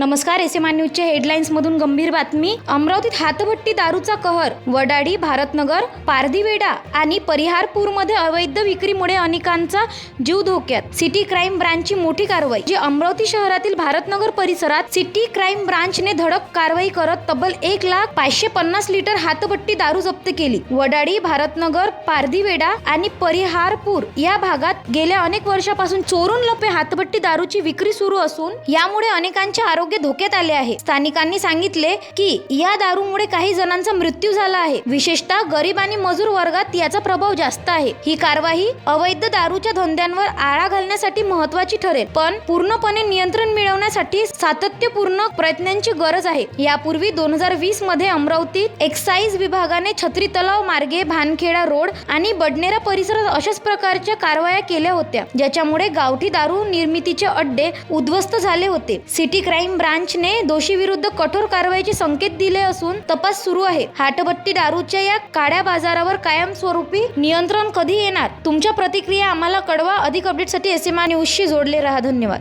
नमस्कार S M R न्यूजच्या headlines मधून गंभीर बातमी. अमरावतीत हातभट्टी दारूचा कहर वडाडी भारतनगर पारधीवेडा आणि परिहारपूरमध्ये अवैध विक्रीमुळे अनेकांचा जीव धोक्यात. सिटी क्राईम ब्रांचची मोठी कारवाई जी अमरावती शहरातील भारतनगर परिसरात सिटी क्राईम ब्रांचने धडक कारवाई करत तब्बल एक लाख पाचशे पन्नास लिटर हातभट्टी दारू जप्त केली. वडाडी भारतनगर पारधीवेडा आणि परिहारपूर या भागात गेल्या अनेक वर्षापासून चोरून लपे हातभट्टी दारूची विक्री सुरू असून यामुळे अनेकांच्या आरोग्य धोक्यात आले आहे. स्थानिकांनी सांगितले की या दारूमुळे काही जणांचा मृत्यू झाला आहे. विशेषतः गरीब आणि मजूर वर्गात याचा प्रभाव जास्त आहे. ही कारवाई अवैध दारूच्या धंद्यांवर आळा घालण्यासाठी महत्वाची ठरेल पण पूर्णपणे नियंत्रण मिळवण्यासाठी सातत्यपूर्ण प्रयत्नांची गरज आहे. यापूर्वी दोन हजार वीसमध्ये अमरावतीत एक्साईज विभागाने छत्री तलाव मार्गे भानखेडा रोड आणि बडनेरा परिसरात अशाच प्रकारच्या कारवाया केल्या होत्या ज्याच्यामुळे गावठी दारू निर्मितीचे अड्डे उद्ध्वस्त झाले होते. सिटी क्राईम ब्रांचने दोषी विरुद्ध कठोर कारवाईचे संकेत दिले असून तपास सुरू आहे. हाटभट्टी दारूच्या या काळ्या बाजारावर कायमस्वरूपी नियंत्रण कधी येणार? तुमच्या प्रतिक्रिया आम्हाला कळवा. अधिक अपडेटसाठी एस एम आर न्यूजशी जोडले राहा. धन्यवाद.